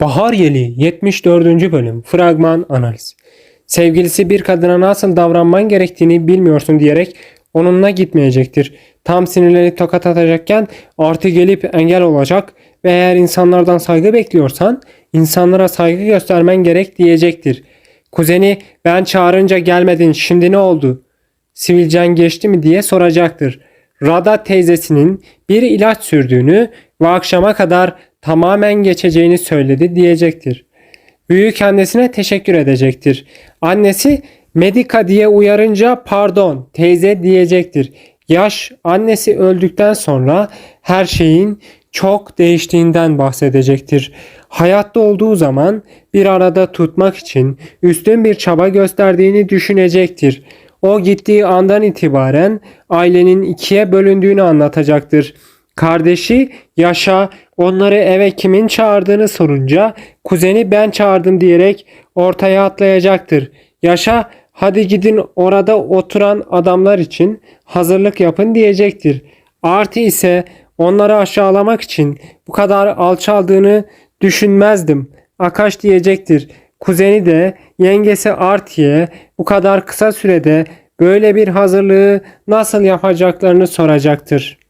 Bahar Yeli 74. bölüm fragman analiz. Sevgilisi bir kadına nasıl davranman gerektiğini bilmiyorsun diyerek onunla gitmeyecektir. Tam sinirlenip tokat atacakken artı gelip engel olacak ve eğer insanlardan saygı bekliyorsan insanlara saygı göstermen gerek diyecektir. Kuzeni ben çağırınca gelmedin şimdi ne oldu? Sivilcen geçti mi diye soracaktır. Rada teyzesinin bir ilaç sürdüğünü ve akşama kadar tamamen geçeceğini söyledi diyecektir. Büyük annesine teşekkür edecektir. Annesi Medika diye uyarınca pardon teyze diyecektir. Yaş annesi öldükten sonra her şeyin çok değiştiğinden bahsedecektir. Hayatta olduğu zaman bir arada tutmak için üstün bir çaba gösterdiğini düşünecektir. O gittiği andan itibaren ailenin ikiye bölündüğünü anlatacaktır. Kardeşi Yaşa onları eve kimin çağırdığını sorunca kuzeni ben çağırdım diyerek ortaya atlayacaktır. Yaşa hadi gidin orada oturan adamlar için hazırlık yapın diyecektir. Artı ise onları aşağılamak için bu kadar alçaldığını düşünmezdim. Akaş diyecektir. Kuzeni de yengesi Arti'ye bu kadar kısa sürede böyle bir hazırlığı nasıl yapacaklarını soracaktır.